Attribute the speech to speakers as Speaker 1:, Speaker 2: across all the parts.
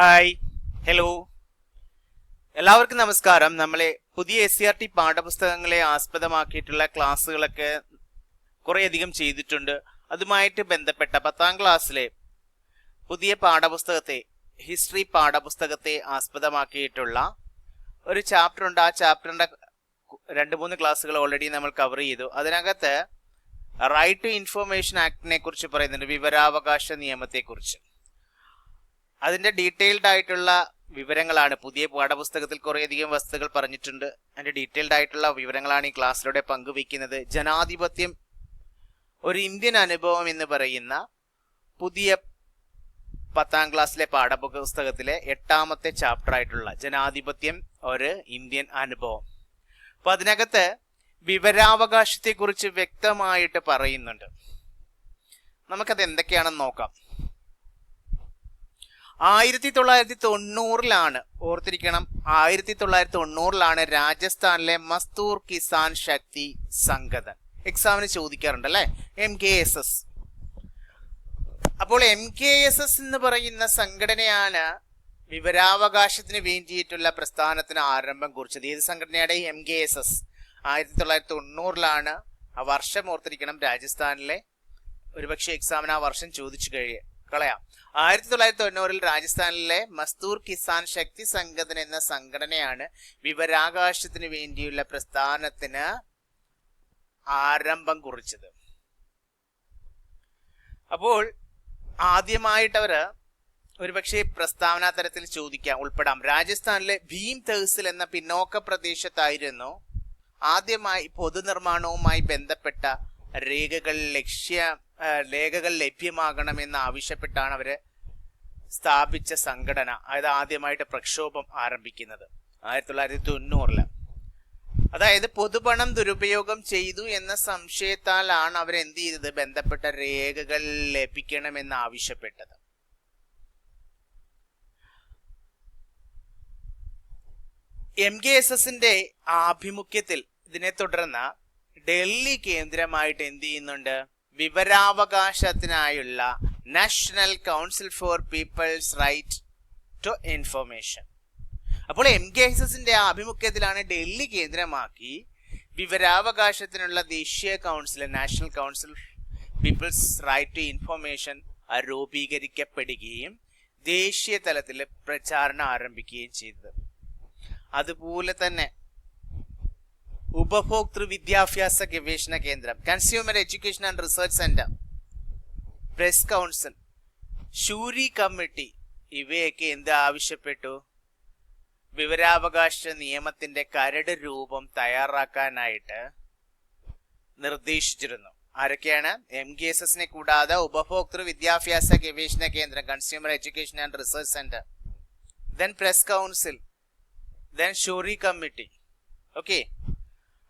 Speaker 1: Hi hello. എല്ലാവർക്കും നമസ്കാരം. നമ്മളെ പുതിയ എസ് സി ആർ ടി പാഠപുസ്തകങ്ങളെ ആസ്പദമാക്കിയിട്ടുള്ള ക്ലാസ്സുകളൊക്കെ കുറേയധികം ചെയ്തിട്ടുണ്ട്. അതുമായിട്ട് ബന്ധപ്പെട്ട പത്താം ക്ലാസ്സിലെ പുതിയ പാഠപുസ്തകത്തെ ഹിസ്റ്ററി പാഠപുസ്തകത്തെ ആസ്പദമാക്കിയിട്ടുള്ള ഒരു ചാപ്റ്റർ ഉണ്ട്. ആ ചാപ്റ്ററിന്റെ രണ്ട് മൂന്ന് ക്ലാസ്സുകൾ ഓൾറെഡി നമ്മൾ കവർ ചെയ്തു. അതിനകത്ത് റൈറ്റ് ടു ഇൻഫർമേഷൻ ആക്ടിനെ കുറിച്ച് പറയുന്നുണ്ട്. വിവരാവകാശ നിയമത്തെക്കുറിച്ച്. അതിന്റെ ഡീറ്റെയിൽഡ് ആയിട്ടുള്ള വിവരങ്ങളാണ്. പുതിയ പാഠപുസ്തകത്തിൽ കുറേയധികം വസ്തുക്കൾ പറഞ്ഞിട്ടുണ്ട്. അതിന്റെ ഡീറ്റെയിൽഡ് ആയിട്ടുള്ള വിവരങ്ങളാണ് ഈ ക്ലാസ്സിലൂടെ പങ്കുവയ്ക്കുന്നത്. ജനാധിപത്യം ഒരു ഇന്ത്യൻ അനുഭവം എന്ന് പറയുന്ന പുതിയ പത്താം ക്ലാസ്സിലെ പാഠപുസ്തകത്തിലെ എട്ടാമത്തെ ചാപ്റ്റർ ആയിട്ടുള്ള ജനാധിപത്യം ഒരു ഇന്ത്യൻ അനുഭവം. അപ്പൊ അതിനകത്ത് വിവരാവകാശത്തെക്കുറിച്ച് വ്യക്തമായിട്ട് പറയുന്നുണ്ട്. നമുക്കത് എന്തൊക്കെയാണെന്ന് നോക്കാം. ആയിരത്തി തൊള്ളായിരത്തി തൊണ്ണൂറിലാണ് ഓർത്തിരിക്കണം ആയിരത്തി തൊള്ളായിരത്തി തൊണ്ണൂറിലാണ് രാജസ്ഥാനിലെ മസ്തൂർ കിസാൻ ശക്തി സംഗതൻ. എക്സാമിന് ചോദിക്കാറുണ്ട് അല്ലെ എം കെ എസ് എസ് അപ്പോൾ എം കെ എസ് എസ് എന്ന് പറയുന്ന സംഘടനയാണ് വിവരാവകാശത്തിന് വേണ്ടിയിട്ടുള്ള പ്രസ്ഥാനത്തിന് ആരംഭം കുറിച്ചത്. ഏത് സംഘടനയുടെ എം കെ എസ് എസ് ആയിരത്തി തൊള്ളായിരത്തി തൊണ്ണൂറിലാണ് ആ വർഷം ഓർത്തിരിക്കണം രാജസ്ഥാനിലെ ഒരുപക്ഷെ എക്സാമിന് ആ വർഷം ചോദിച്ചു കഴിയ കളയാം. ആയിരത്തി തൊള്ളായിരത്തി തൊണ്ണൂറിൽ രാജസ്ഥാനിലെ മസ്തൂർ കിസാൻ ശക്തി സംഘടന എന്ന സംഘടനയാണ് വിവരാകാശത്തിന് വേണ്ടിയുള്ള പ്രസ്ഥാനത്തിന് ആരംഭം കുറിച്ചത്. അപ്പോൾ ആദ്യമായിട്ട് അവർ ഒരുപക്ഷെ പ്രസ്താവനാ തരത്തിൽ ചോദിക്കാം ഉൾപ്പെടാം. രാജസ്ഥാനിലെ ഭീം തഹസിൽ എന്ന പിന്നോക്ക പ്രദേശത്തായിരുന്നു ആദ്യമായി പൊതുനിർമ്മാണവുമായി ബന്ധപ്പെട്ട രേഖകൾ ലക്ഷ്യ രേഖകൾ ലഭ്യമാകണമെന്ന് ആവശ്യപ്പെട്ടാണ് അവർ സ്ഥാപിച്ച സംഘടന. അതായത് ആദ്യമായിട്ട് പ്രക്ഷോഭം ആരംഭിക്കുന്നത്. ആയിരത്തി തൊള്ളായിരത്തി തൊണ്ണൂറിൽ അതായത് പൊതുപണം ദുരുപയോഗം ചെയ്തു എന്ന സംശയത്താലാണ് അവർ എന്ത് ചെയ്തത്? ബന്ധപ്പെട്ട രേഖകൾ ലഭിക്കണമെന്ന് ആവശ്യപ്പെട്ടത്. എം കെ എസ് എസിന്റെ ആഭിമുഖ്യത്തിൽ ഇതിനെ തുടർന്ന് ഡൽഹി കേന്ദ്രമായിട്ട് എന്ത് ചെയ്യുന്നുണ്ട്? വിവരാവകാശത്തിനായുള്ള national council for people's right to information അപ്പോൾ എം കെ എസ് എസിന്റെ ആഭിമുഖ്യത്തിലാണ് ഡൽഹി കേന്ദ്രമാക്കി വിവരാവകാശത്തിനുള്ള ദേശീയ council national council people's right to information രൂപീകരിക്കപ്പെടുകയും ദേശീയ തലത്തിൽ പ്രചാരണം ആരംഭിക്കുകയും ചെയ്തത്. അതുപോലെ തന്നെ ഉപഭോക്തൃ വിദ്യാഭ്യാസ ഗവേഷണ കേന്ദ്രം consumer education and research centre press council Shourie committee ഇവയൊക്കെ എന്ത് ആവശ്യപ്പെട്ടു? വിവരാവകാശ നിയമത്തിന്റെ കരട് രൂപം തയ്യാറാക്കാനായിട്ട് നിർദ്ദേശിച്ചിരുന്നു. ആരൊക്കെയാണ്? എം കെ എസ് എസിനെ കൂടാതെ ഉപഭോക്തൃ വിദ്യാഭ്യാസ ഗവേഷണ കേന്ദ്രം consumer education and research centre then press council then Shourie committee okay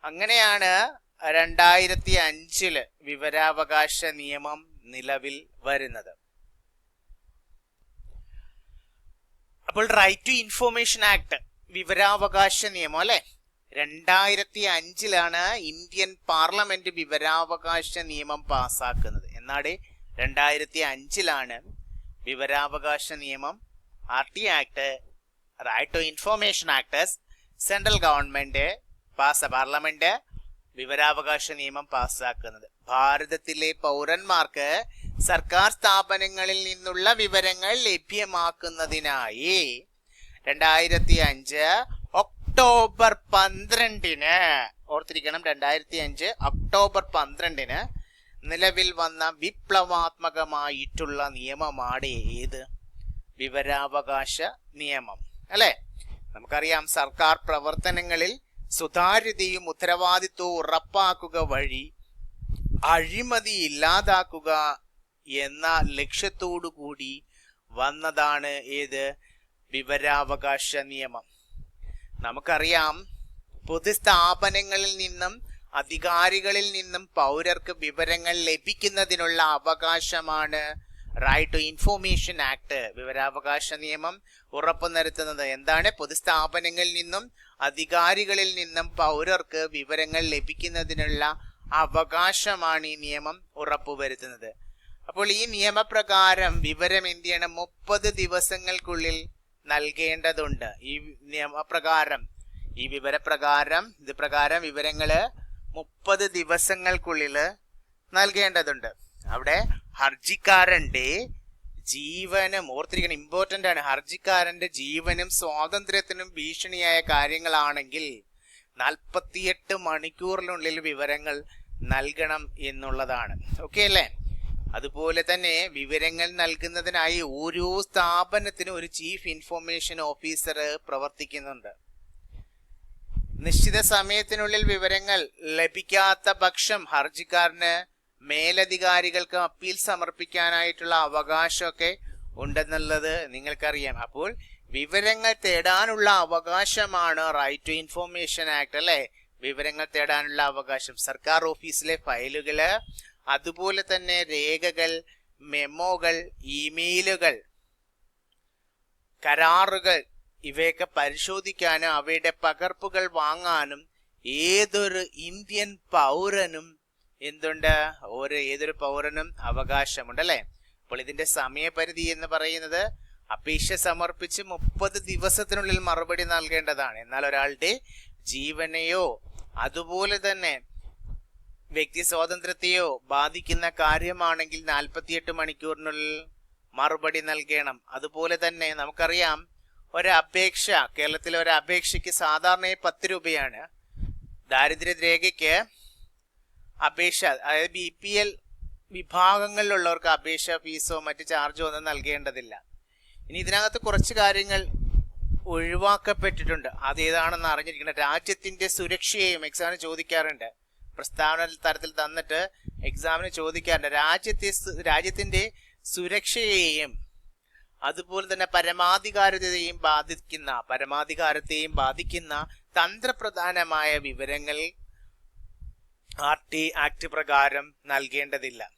Speaker 1: അങ്ങനെയാണ് രണ്ടായിരത്തി അഞ്ചിൽ വിവരാവകാശ നിയമം നിലവിൽ വരുന്നത്. അപ്പോൾ റൈറ്റ് ടു ഇൻഫോർമേഷൻ ആക്ട് വിവരാവകാശ നിയമം അല്ലെ? രണ്ടായിരത്തി അഞ്ചിലാണ് ഇന്ത്യൻ പാർലമെന്റ് വിവരാവകാശ നിയമം പാസാക്കുന്നത്. എന്നാടെ രണ്ടായിരത്തി അഞ്ചിലാണ് വിവരാവകാശ നിയമം R T act right to information act central government pass parliament വിവരാവകാശ നിയമം പാസ്സാക്കുന്നത് ഭാരതത്തിലെ പൗരന്മാർക്ക് സർക്കാർ സ്ഥാപനങ്ങളിൽ നിന്നുള്ള വിവരങ്ങൾ ലഭ്യമാക്കുന്നതിനായി രണ്ടായിരത്തി അഞ്ച് ഒക്ടോബർ പന്ത്രണ്ടിന് ഓർത്തിരിക്കണം രണ്ടായിരത്തി അഞ്ച് ഒക്ടോബർ പന്ത്രണ്ടിന് നിലവിൽ വന്ന വിപ്ലവാത്മകമായിട്ടുള്ള നിയമമാണ് ഏത്? വിവരാവകാശ നിയമം. അല്ലെ? നമുക്കറിയാം സർക്കാർ പ്രവർത്തനങ്ങളിൽ സുതാര്യതയും ഉത്തരവാദിത്വവും ഉറപ്പാക്കുക വഴി അഴിമതി ഇല്ലാതാക്കുക എന്ന ലക്ഷ്യത്തോടു കൂടി വന്നതാണ് ഏത്? വിവരാവകാശ നിയമം. നമുക്കറിയാം പൊതുസ്ഥാപനങ്ങളിൽ നിന്നും അധികാരികളിൽ നിന്നും പൗരർക്ക് വിവരങ്ങൾ ലഭിക്കുന്നതിനുള്ള അവകാശമാണ് റൈറ്റ് ടു ഇൻഫോർമേഷൻ ആക്ട് വിവരാവകാശ നിയമം ഉറപ്പു ഉറപ്പുവരുത്തുന്നത് എന്താണ്? പൊതുസ്ഥാപനങ്ങളിൽ നിന്നും അധികാരികളിൽ നിന്നും പൗരർക്ക് വിവരങ്ങൾ ലഭിക്കുന്നതിനുള്ള അവകാശമാണ് ഈ നിയമം ഉറപ്പുവരുത്തുന്നത് അപ്പോൾ ഈ നിയമപ്രകാരം വിവരം എന്ത് ചെയ്യണം? മുപ്പത് ദിവസങ്ങൾക്കുള്ളിൽ നൽകേണ്ടതുണ്ട്. ഈ നിയമപ്രകാരം ഈ വിവരപ്രകാരം ഇത് പ്രകാരം വിവരങ്ങൾ മുപ്പത് ദിവസങ്ങൾക്കുള്ളിൽ നൽകേണ്ടതുണ്ട്. അവിടെ ഹർജിക്കാരന്റെ ജീവനും ഓർത്തിരിക്കണം ഇമ്പോർട്ടന്റ് ആണ്. ഹർജിക്കാരന്റെ ജീവനും സ്വാതന്ത്ര്യത്തിനും ഭീഷണിയായ കാര്യങ്ങളാണെങ്കിൽ നാൽപ്പത്തിയെട്ട് മണിക്കൂറിനുള്ളിൽ വിവരങ്ങൾ നൽകണം എന്നുള്ളതാണ്. ഓക്കെ അല്ലേ? അതുപോലെ തന്നെ വിവരങ്ങൾ നൽകുന്നതിനായി ഓരോ സ്ഥാപനത്തിനും ഒരു ചീഫ് ഇൻഫോർമേഷൻ ഓഫീസർ പ്രവർത്തിക്കുന്നുണ്ട്. നിശ്ചിത സമയത്തിനുള്ളിൽ വിവരങ്ങൾ ലഭിക്കാത്ത പക്ഷം ഹർജിക്കാരന് മേലധികാരികൾക്ക് അപ്പീൽ സമർപ്പിക്കാനായിട്ടുള്ള അവകാശമൊക്കെ ഉണ്ടെന്നുള്ളത് നിങ്ങൾക്കറിയാം. അപ്പോൾ വിവരങ്ങൾ തേടാനുള്ള അവകാശമാണ് റൈറ്റ് ടു ഇൻഫോർമേഷൻ ആക്ട് അല്ലെ? വിവരങ്ങൾ തേടാനുള്ള അവകാശം. സർക്കാർ ഓഫീസിലെ ഫയലുകൾ അതുപോലെ തന്നെ രേഖകൾ മെമ്മോകൾ ഇമെയിലുകൾ കരാറുകൾ ഇവയൊക്കെ പരിശോധിക്കാനും അവയുടെ പകർപ്പുകൾ വാങ്ങാനും ഏതൊരു ഇന്ത്യൻ പൗരനും എന്തുണ്ട്? ഒരു ഏതൊരു പൗരനും അവകാശമുണ്ട് അല്ലെ? അപ്പോൾ ഇതിന്റെ സമയപരിധി എന്ന് പറയുന്നത് അപേക്ഷ സമർപ്പിച്ച് മുപ്പത് ദിവസത്തിനുള്ളിൽ മറുപടി നൽകേണ്ടതാണ്. എന്നാൽ ഒരാളുടെ ജീവനെയോ അതുപോലെ തന്നെ വ്യക്തി സ്വാതന്ത്ര്യത്തെയോ ബാധിക്കുന്ന കാര്യമാണെങ്കിൽ നാൽപ്പത്തിയെട്ട് മണിക്കൂറിനുള്ളിൽ മറുപടി നൽകണം. അതുപോലെ തന്നെ നമുക്കറിയാം ഒരു അപേക്ഷ കേരളത്തിലെ ഒരു അപേക്ഷയ്ക്ക് സാധാരണയായി പത്ത് രൂപയാണ്. ദാരിദ്ര്യ രേഖയ്ക്ക് അപേക്ഷ അതായത് ബി പി എൽ വിഭാഗങ്ങളിലുള്ളവർക്ക് അപേക്ഷ ഫീസോ മറ്റ് ചാർജോ ഒന്നും നൽകേണ്ടതില്ല. ഇനി ഇതിനകത്ത് കുറച്ച് കാര്യങ്ങൾ ഒഴിവാക്കപ്പെട്ടിട്ടുണ്ട്. അതേതാണെന്ന് അറിഞ്ഞിരിക്കുന്നത് രാജ്യത്തിന്റെ സുരക്ഷയെയും എക്സാമിന് ചോദിക്കാറുണ്ട്. പ്രസ്താവന തരത്തിൽ തന്നിട്ട് എക്സാമിന് ചോദിക്കാറുണ്ട്. രാജ്യത്തെ രാജ്യത്തിന്റെ സുരക്ഷയെയും അതുപോലെ തന്നെ പരമാധികാരത്തെയും ബാധിക്കുന്ന പരമാധികാരത്തെയും ബാധിക്കുന്ന തന്ത്രപ്രധാനമായ വിവരങ്ങൾ ആർ ടി ആക്ട് പ്രകാരം നൽകേണ്ടതില്ല.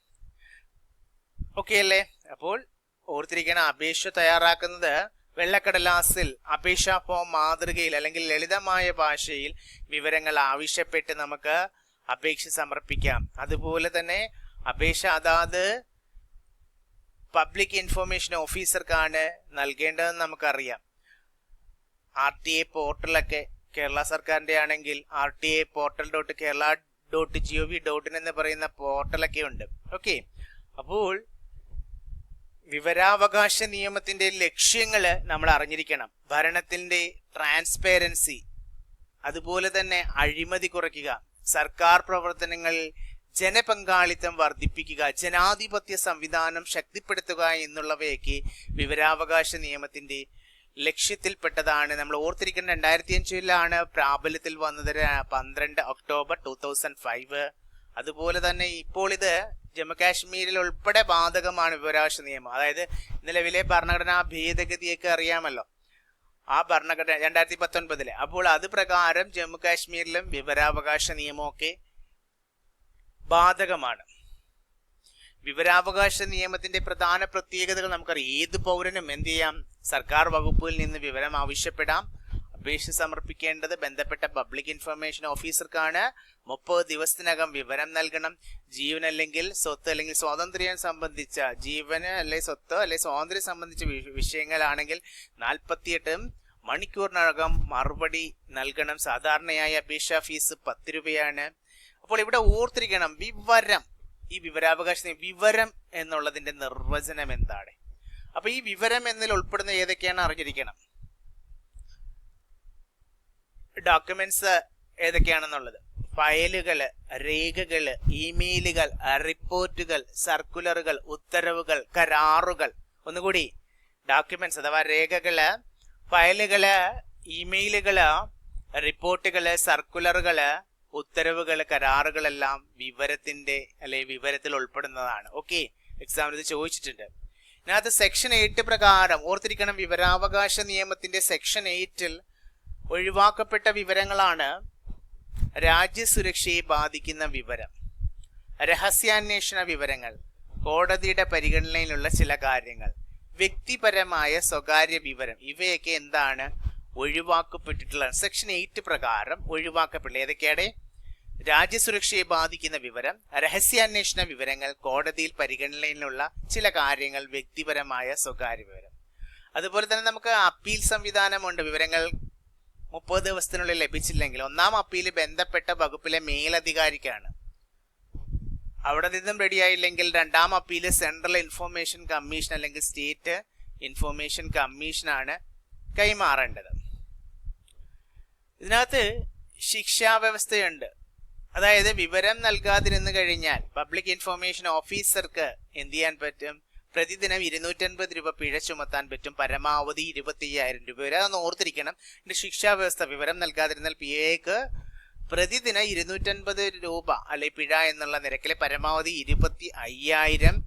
Speaker 1: ഓക്കെ അല്ലേ? അപ്പോൾ ഓർത്തിരിക്കണം അപേക്ഷ തയ്യാറാക്കുന്നത് വെള്ളക്കടലാസിൽ അപേക്ഷാ ഫോം മാതൃകയിൽ അല്ലെങ്കിൽ ലളിതമായ ഭാഷയിൽ വിവരങ്ങൾ ആവശ്യപ്പെട്ട് നമുക്ക് അപേക്ഷ സമർപ്പിക്കാം. അതുപോലെ തന്നെ അപേക്ഷ അതാത് പബ്ലിക് ഇൻഫർമേഷൻ ഓഫീസർക്കാണ് നൽകേണ്ടതെന്ന് നമുക്കറിയാം. ആർ ടി എ പോർട്ടലൊക്കെ കേരള സർക്കാരിന്റെ ആണെങ്കിൽ R T I portal dot Kerala dot G O V dot in എന്ന് പറയുന്ന പോർട്ടലൊക്കെ ഉണ്ട്. ഓക്കെ അപ്പോൾ വിവരാവകാശ നിയമത്തിന്റെ ലക്ഷ്യങ്ങൾ നമ്മൾ അറിഞ്ഞിരിക്കണം. ഭരണത്തിന്റെ ട്രാൻസ്പെറൻസി അതുപോലെ തന്നെ അഴിമതി കുറയ്ക്കുക സർക്കാർ പ്രവർത്തനങ്ങളിൽ ജനപങ്കാളിത്തം വർദ്ധിപ്പിക്കുക ജനാധിപത്യ സംവിധാനം ശക്തിപ്പെടുത്തുക എന്നുള്ളവയൊക്കെ വിവരാവകാശ നിയമത്തിന്റെ ലക്ഷ്യത്തിൽപ്പെട്ടതാണ്. നമ്മൾ ഓർത്തിരിക്കുന്ന രണ്ടായിരത്തി അഞ്ചിലാണ് പ്രാബല്യത്തിൽ വന്നത് പന്ത്രണ്ട് ഒക്ടോബർ ടൂ തൗസൻഡ് ഫൈവ്. അതുപോലെ തന്നെ ഇപ്പോൾ ഇത് ജമ്മുകാശ്മീരിൽ ഉൾപ്പെടെ ബാധകമാണ് വിവരാവകാശ നിയമം. അതായത് നിലവിലെ ഭരണഘടനാ ഭേദഗതിയൊക്കെ അറിയാമല്ലോ. ആ ഭരണഘടന രണ്ടായിരത്തി പത്തൊൻപതിലെ അപ്പോൾ അത് പ്രകാരം ജമ്മുകാശ്മീരിലും വിവരാവകാശ നിയമമൊക്കെ ബാധകമാണ്. വിവരാവകാശ നിയമത്തിന്റെ പ്രധാന പ്രത്യേകതകൾ നമുക്കറിയാം. ഏത് പൗരനും എന്ത് ചെയ്യാം? സർക്കാർ വകുപ്പിൽ നിന്ന് വിവരം ആവശ്യപ്പെടാം. അപേക്ഷ സമർപ്പിക്കേണ്ടത് ബന്ധപ്പെട്ട പബ്ലിക് ഇൻഫർമേഷൻ ഓഫീസർക്കാണ്. മുപ്പത് ദിവസത്തിനകം വിവരം നൽകണം. ജീവൻ അല്ലെങ്കിൽ സ്വത്ത് അല്ലെങ്കിൽ സ്വാതന്ത്ര്യം സംബന്ധിച്ച ജീവന് അല്ലെ സ്വത്ത് അല്ലെ സ്വാതന്ത്ര്യം സംബന്ധിച്ച വിഷയങ്ങളാണെങ്കിൽ നാൽപ്പത്തിയെട്ട് മണിക്കൂറിനകം മറുപടി നൽകണം. സാധാരണയായി അപേക്ഷാ ഫീസ് പത്ത് രൂപയാണ്. അപ്പോൾ ഇവിടെ ഓർത്തിരിക്കണം വിവരം. ഈ വിവരാവകാശ വിവരം എന്നുള്ളതിന്റെ നിർവചനം എന്താണ്? അപ്പൊ ഈ വിവരം എന്നതിൽ ഉൾപ്പെടുന്ന ഏതൊക്കെയാണ് അറിഞ്ഞിരിക്കണം? ഡോക്യുമെന്റ്സ് ഏതൊക്കെയാണെന്നുള്ളത്? ഫയലുകൾ രേഖകൾ ഇമെയിലുകൾ റിപ്പോർട്ടുകൾ സർക്കുലറുകൾ ഉത്തരവുകൾ കരാറുകൾ. ഒന്നുകൂടി ഡോക്യുമെന്റ്സ് അഥവാ രേഖകൾ ഫയലുകൾ ഇമെയിലുകൾ റിപ്പോർട്ടുകൾ സർക്കുലറുകൾ ഉത്തരവുകൾ കരാറുകളെല്ലാം വിവരത്തിന്റെ അല്ലെ വിവരത്തിൽ ഉൾപ്പെടുന്നതാണ്. ഓക്കെ എക്സാമിൽ ഇത് ചോദിച്ചിട്ടുണ്ട്. ഇതിനകത്ത് സെക്ഷൻ എയ്റ്റ് പ്രകാരം ഓർത്തിരിക്കണം വിവരാവകാശ നിയമത്തിന്റെ സെക്ഷൻ എയ്റ്റിൽ ഒഴിവാക്കപ്പെട്ട വിവരങ്ങളാണ് രാജ്യസുരക്ഷയെ ബാധിക്കുന്ന വിവരം രഹസ്യാന്വേഷണ വിവരങ്ങൾ കോടതിയുടെ പരിഗണനയിലുള്ള ചില കാര്യങ്ങൾ വ്യക്തിപരമായ സ്വകാര്യ വിവരം ഇവയൊക്കെ എന്താണ്? ഒഴിവാക്കപ്പെട്ടിട്ടുള്ള സെക്ഷൻ എയ്റ്റ് പ്രകാരം ഒഴിവാക്കപ്പെട്ട ഏതൊക്കെയാണ്? രാജ്യസുരക്ഷയെ ബാധിക്കുന്ന വിവരം രഹസ്യാന്വേഷണ വിവരങ്ങൾ കോടതിയിൽ പരിഗണനയിലുള്ള ചില കാര്യങ്ങൾ വ്യക്തിപരമായ സ്വകാര്യ വിവരം. അതുപോലെ തന്നെ നമുക്ക് അപ്പീൽ സംവിധാനമുണ്ട്. വിവരങ്ങൾ മുപ്പത് ദിവസത്തിനുള്ളിൽ ലഭിച്ചില്ലെങ്കിൽ ഒന്നാം അപ്പീൽ ബന്ധപ്പെട്ട വകുപ്പിലെ മേലധികാരിക്കാണ്. അവിടെ നിന്നും റെഡിയായില്ലെങ്കിൽ രണ്ടാം അപ്പീൽ സെൻട്രൽ ഇൻഫോർമേഷൻ കമ്മീഷൻ അല്ലെങ്കിൽ സ്റ്റേറ്റ് ഇൻഫോർമേഷൻ കമ്മീഷനാണ് കൈമാറേണ്ടത്. ഇതിനകത്ത് ശിക്ഷാ വ്യവസ്ഥയുണ്ട് അതായത് വിവരം നൽകാതിരുന്നു കഴിഞ്ഞാൽ പബ്ലിക് ഇൻഫർമേഷൻ ഓഫീസർക്ക് എന്ത് ചെയ്യാൻ പറ്റും? പ്രതിദിനം ഇരുന്നൂറ്റൻപത് രൂപ പിഴ ചുമത്താൻ പറ്റും. പരമാവധി ഇരുപത്തി അയ്യായിരം രൂപ വരെ അതൊന്ന് ഓർത്തിരിക്കണം. ഇതിന്റെ ശിക്ഷാ വ്യവസ്ഥ വിവരം നൽകാതിരുന്നാൽ പി എക്ക് പ്രതിദിനം ഇരുന്നൂറ്റൻപത് രൂപ അല്ലെ പിഴ എന്നുള്ള നിരക്കിലെ പരമാവധി ഇരുപത്തി അയ്യായിരം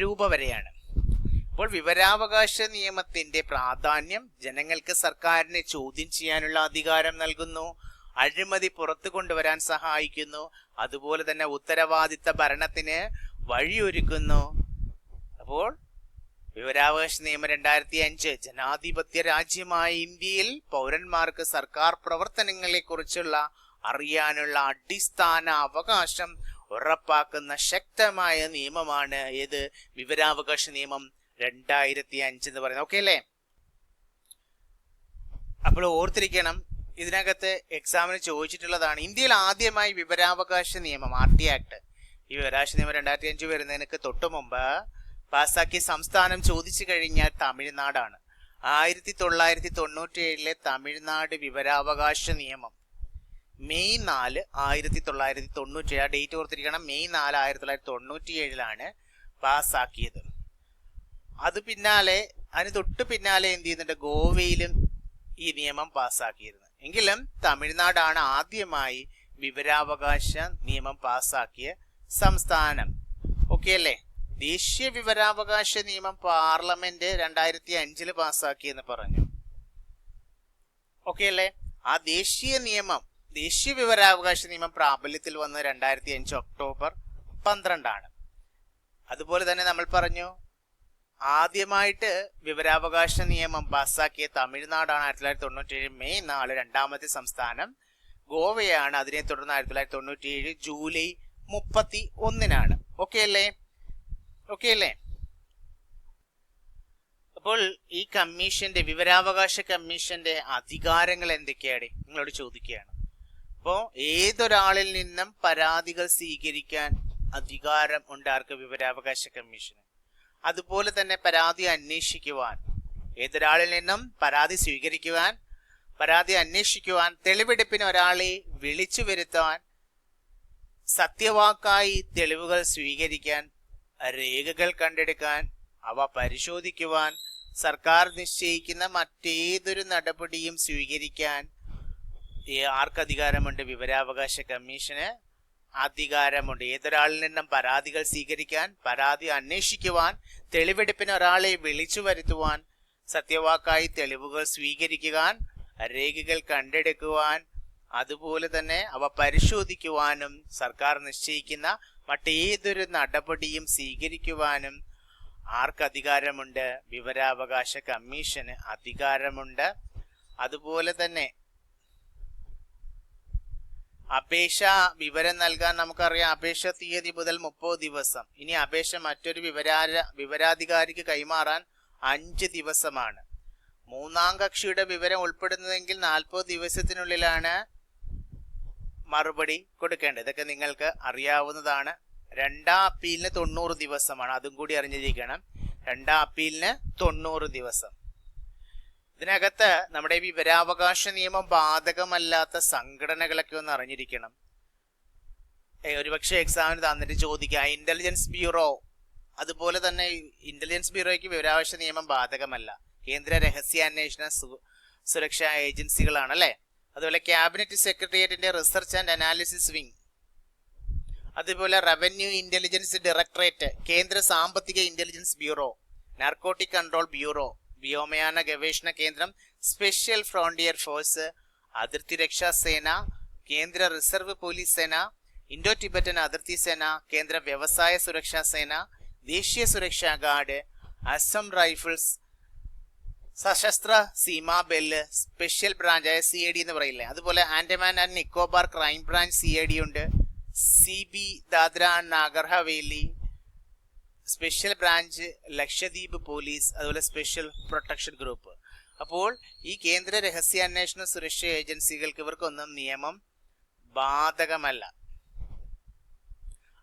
Speaker 1: രൂപ വരെയാണ്. അപ്പോൾ വിവരാവകാശ നിയമത്തിന്റെ പ്രാധാന്യം ജനങ്ങൾക്ക് സർക്കാരിനെ ചോദ്യം ചെയ്യാനുള്ള അധികാരം നൽകുന്നു. അഴിമതി പുറത്തു കൊണ്ടുവരാൻ സഹായിക്കുന്നു. അതുപോലെ തന്നെ ഉത്തരവാദിത്ത ഭരണത്തിന് വഴിയൊരുക്കുന്നു. അപ്പോൾ വിവരാവകാശ നിയമം രണ്ടായിരത്തി അഞ്ച് ജനാധിപത്യ രാജ്യമായ ഇന്ത്യയിൽ പൗരന്മാർക്ക് സർക്കാർ പ്രവർത്തനങ്ങളെ കുറിച്ചുള്ള അറിയാനുള്ള അടിസ്ഥാന അവകാശം ഉറപ്പാക്കുന്ന ശക്തമായ നിയമമാണ് ഏത്? വിവരാവകാശ നിയമം രണ്ടായിരത്തി അഞ്ച് എന്ന് പറയുന്നത്. ഓക്കെ അല്ലേ? അപ്പോൾ ഓർത്തിരിക്കണം ഇതിനകത്ത് എക്സാമിന് ചോദിച്ചിട്ടുള്ളതാണ് ഇന്ത്യയിൽ ആദ്യമായി വിവരാവകാശ നിയമം ആർ ടി ആക്ട് ഈ വിവരാവകാശ നിയമം രണ്ടായിരത്തി അഞ്ച് വരുന്നതിനൊക്കെ തൊട്ടു മുമ്പ് പാസ്സാക്കിയ സംസ്ഥാനം ചോദിച്ചു കഴിഞ്ഞാൽ തമിഴ്നാടാണ്. ആയിരത്തി തൊള്ളായിരത്തി തൊണ്ണൂറ്റി ഏഴിലെ തമിഴ്നാട് വിവരാവകാശ നിയമം. മെയ് നാല് ആയിരത്തി തൊള്ളായിരത്തി തൊണ്ണൂറ്റി ഏഴ് ഡേറ്റ് ഓർത്തിരിക്കണം. മെയ് നാല് ആയിരത്തി തൊള്ളായിരത്തി തൊണ്ണൂറ്റി ഏഴിലാണ് പാസ്സാക്കിയത്. അത് പിന്നാലെ അതിന് തൊട്ട് പിന്നാലെ എന്ത് ചെയ്യുന്നുണ്ട്? ഗോവയിലും ഈ നിയമം പാസ്സാക്കിയിരുന്നു. എങ്കിലും തമിഴ്നാടാണ് ആദ്യമായി വിവരാവകാശ നിയമം പാസാക്കിയ സംസ്ഥാനം. ഓക്കെ അല്ലേ? ദേശീയ വിവരാവകാശ നിയമം പാർലമെന്റ് രണ്ടായിരത്തി അഞ്ചിൽ പാസ്സാക്കിയെന്ന് പറഞ്ഞു. ഓക്കെ അല്ലേ? ആ ദേശീയ നിയമം ദേശീയ വിവരാവകാശ നിയമം പ്രാബല്യത്തിൽ വന്ന് രണ്ടായിരത്തി അഞ്ച് ഒക്ടോബർ പന്ത്രണ്ടാണ്. അതുപോലെ തന്നെ നമ്മൾ പറഞ്ഞു ആദ്യമായിട്ട് വിവരാവകാശ നിയമം പാസ്സാക്കിയ തമിഴ്നാടാണ് ആയിരത്തി തൊള്ളായിരത്തി തൊണ്ണൂറ്റി ഏഴ് മെയ് നാല് രണ്ടാമത്തെ സംസ്ഥാനം. ഗോവയാണ് അതിനെ തുടർന്ന് ആയിരത്തി തൊള്ളായിരത്തി തൊണ്ണൂറ്റി ഏഴ് ജൂലൈ മുപ്പത്തി ഒന്നിനാണ് ഓക്കെ അല്ലേ? ഓക്കെ അല്ലേ? അപ്പോൾ ഈ കമ്മീഷന്റെ വിവരാവകാശ കമ്മീഷന്റെ അധികാരങ്ങൾ എന്തൊക്കെയാണ്? നിങ്ങളോട് ചോദിക്കുകയാണ്. അപ്പോൾ ഏതൊരാളിൽ നിന്നും പരാതികൾ സ്വീകരിക്കാൻ അധികാരം ഉണ്ട് ആർക്ക്? വിവരാവകാശ കമ്മീഷന്. അതുപോലെ തന്നെ പരാതി അന്വേഷിക്കുവാൻ. ഏതൊരാളിൽ നിന്നും പരാതി സ്വീകരിക്കുവാൻ പരാതി അന്വേഷിക്കുവാൻ തെളിവെടുപ്പിന് ഒരാളെ വിളിച്ചു വരുത്താൻ സത്യവാക്കായി തെളിവുകൾ സ്വീകരിക്കാൻ രേഖകൾ കണ്ടെടുക്കാൻ അവ പരിശോധിക്കുവാൻ സർക്കാർ നിശ്ചയിക്കുന്ന മറ്റേതൊരു നടപടിയും സ്വീകരിക്കാൻ ആർക്കധികാരമുണ്ട് വിവരാവകാശ കമ്മീഷന്? അധികാരമുണ്ട്. ഏതൊരാളിൽ നിന്നും പരാതികൾ സ്വീകരിക്കാൻ പരാതി അന്വേഷിക്കുവാൻ തെളിവെടുപ്പിന് ഒരാളെ വിളിച്ചു വരുത്തുവാൻ സത്യവാക്കായി തെളിവുകൾ സ്വീകരിക്കുവാൻ രേഖകൾ കണ്ടെടുക്കുവാൻ അതുപോലെ തന്നെ അവ പരിശോധിക്കുവാനും സർക്കാർ നിശ്ചയിക്കുന്ന മറ്റേതൊരു നടപടിയും സ്വീകരിക്കുവാനും ആർക്ക് അധികാരമുണ്ട് വിവരാവകാശ കമ്മീഷന് അധികാരമുണ്ട്. അതുപോലെ തന്നെ അപേക്ഷ വിവരം നൽകാൻ നമുക്കറിയാം. അപേക്ഷ തീയതി മുതൽ മുപ്പത് ദിവസം. ഇനി അപേക്ഷ മറ്റൊരു വിവരാര വിവരാധികാരിക്ക് കൈമാറാൻ അഞ്ച് ദിവസമാണ്. മൂന്നാം കക്ഷിയുടെ വിവരം ഉൾപ്പെടുന്നതെങ്കിൽ നാൽപ്പത് ദിവസത്തിനുള്ളിലാണ് മറുപടി കൊടുക്കേണ്ടത്. ഇതൊക്കെ നിങ്ങൾക്ക് അറിയാവുന്നതാണ്. രണ്ടാം അപ്പീലിന് തൊണ്ണൂറ് ദിവസമാണ്. അതും കൂടി അറിഞ്ഞിരിക്കണം. രണ്ടാം അപ്പീലിന് തൊണ്ണൂറ് ദിവസം. ഇതിനകത്ത് നമ്മുടെ വിവരാവകാശ നിയമം ബാധകമല്ലാത്ത സംഘടനകളൊക്കെ ഒന്ന് അറിഞ്ഞിരിക്കണം. ഒരുപക്ഷെ എക്സാമിന് തന്നിട്ട് ചോദിക്കുക ഇന്റലിജൻസ് ബ്യൂറോ അതുപോലെ തന്നെ ഇന്റലിജൻസ് ബ്യൂറോയ്ക്ക് വിവരാവകാശ നിയമം ബാധകമല്ല. കേന്ദ്ര രഹസ്യാന്വേഷണ സുരക്ഷാ ഏജൻസികളാണ് അല്ലെ? അതുപോലെ ക്യാബിനറ്റ് സെക്രട്ടേറിയറ്റിന്റെ റിസർച്ച് ആൻഡ് അനാലിസിസ് വിങ് അതുപോലെ റവന്യൂ ഇന്റലിജൻസ് ഡയറക്ടറേറ്റ് കേന്ദ്ര സാമ്പത്തിക intelligence bureau narcotic control bureau വ്യോമയാന ഗവേഷണ കേന്ദ്രം സ്പെഷ്യൽ ഫ്രോണ്ടിയർ ഫോഴ്സ് അതിർത്തി രക്ഷാ സേന കേന്ദ്ര റിസർവ് പോലീസ് സേന ഇൻഡോ ടിബറ്റൻ അതിർത്തി സേന കേന്ദ്ര വ്യവസായ സുരക്ഷാ സേന ദേശീയ സുരക്ഷാ guard Assam rifles Sashastra Seema Bal special ബ്രാഞ്ചായ C I D എന്ന് പറയില്ലേ? അതുപോലെ Andaman and Nicobar crime branch C I D ഉണ്ട്. C B Dadra and Nagar Haveli special branch Lakshadweep police അതുപോലെ സ്പെഷ്യൽ പ്രൊട്ടക്ഷൻ ഗ്രൂപ്പ് അപ്പോൾ ഈ കേന്ദ്ര രഹസ്യാന്വേഷണ സുരക്ഷ ഏജൻസികൾക്ക് ഇവർക്കൊന്നും നിയമം ബാധകമല്ല.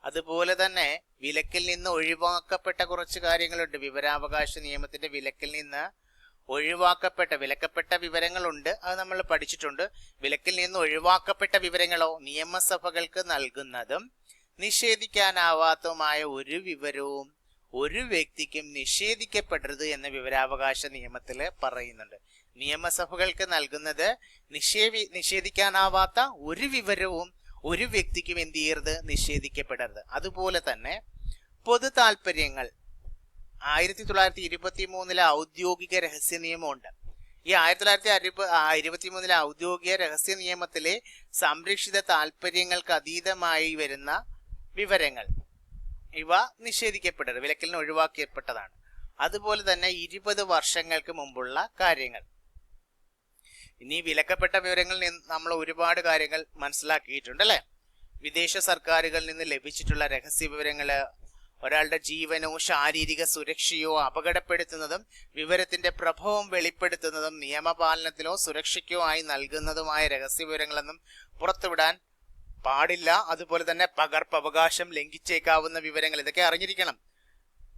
Speaker 1: അതുപോലെ തന്നെ വിലക്കിൽ നിന്ന് ഒഴിവാക്കപ്പെട്ട കുറച്ച് കാര്യങ്ങളുണ്ട്. വിവരാവകാശ നിയമത്തിന്റെ വിലക്കിൽ നിന്ന് ഒഴിവാക്കപ്പെട്ട വിലക്കപ്പെട്ട വിവരങ്ങളുണ്ട്. അത് നമ്മൾ പഠിച്ചിട്ടുണ്ട്. വിലക്കിൽ നിന്ന് ഒഴിവാക്കപ്പെട്ട വിവരങ്ങളോ നിയമസഭകൾക്ക് നൽകുന്നതും നിഷേധിക്കാനാവാത്തതുമായ ഒരു വിവരവും ഒരു വ്യക്തിക്കും നിഷേധിക്കപ്പെടരുത് എന്ന വിവരാവകാശ നിയമത്തിൽ പറയുന്നുണ്ട്. നിയമസഭകൾക്ക് നൽകുന്നത് നിഷേവി നിഷേധിക്കാനാവാത്ത ഒരു വിവരവും ഒരു വ്യക്തിക്കും എന്ത് ചെയ്യരുത്? നിഷേധിക്കപ്പെടരുത്. അതുപോലെ തന്നെ പൊതു താല്പര്യങ്ങൾ ആയിരത്തി തൊള്ളായിരത്തി ഇരുപത്തി മൂന്നിലെ ഔദ്യോഗിക രഹസ്യ നിയമമുണ്ട്. ഈ ആയിരത്തി തൊള്ളായിരത്തി അറുപ ഇരുപത്തി മൂന്നിലെ ഔദ്യോഗിക രഹസ്യ നിയമത്തിലെ സംരക്ഷിത താല്പര്യങ്ങൾക്ക് അതീതമായി വരുന്ന വിവരങ്ങൾ. ഇവ നിഷേധിക്കപ്പെട്ടത് വിലക്കിൽ നിന്ന് ഒഴിവാക്കപ്പെട്ടതാണ്. അതുപോലെ തന്നെ ഇരുപത് വർഷങ്ങൾക്ക് മുമ്പുള്ള കാര്യങ്ങൾ. ഇനി വിലക്കപ്പെട്ട വിവരങ്ങളിൽ നമ്മൾ ഒരുപാട് കാര്യങ്ങൾ മനസ്സിലാക്കിയിട്ടുണ്ട് അല്ലേ? വിദേശ സർക്കാരുകളിൽ നിന്ന് ലഭിച്ചിട്ടുള്ള രഹസ്യ വിവരങ്ങൾ ഒരാളുടെ ജീവനോ ശാരീരിക സുരക്ഷയോ അപകടപ്പെടുത്തുന്നതും വിവരത്തിന്റെ പ്രഭവം വെളിപ്പെടുത്തുന്നതും നിയമപാലനത്തിലോ സുരക്ഷയ്ക്കോ ആയി നൽകുന്നതുമായ രഹസ്യ വിവരങ്ങളൊന്നും പുറത്തുവിടാൻ പാടില്ല. അതുപോലെ തന്നെ പകർപ്പവകാശം ലംഘിച്ചേക്കാവുന്ന വിവരങ്ങൾ ഇതൊക്കെ അറിഞ്ഞിരിക്കണം.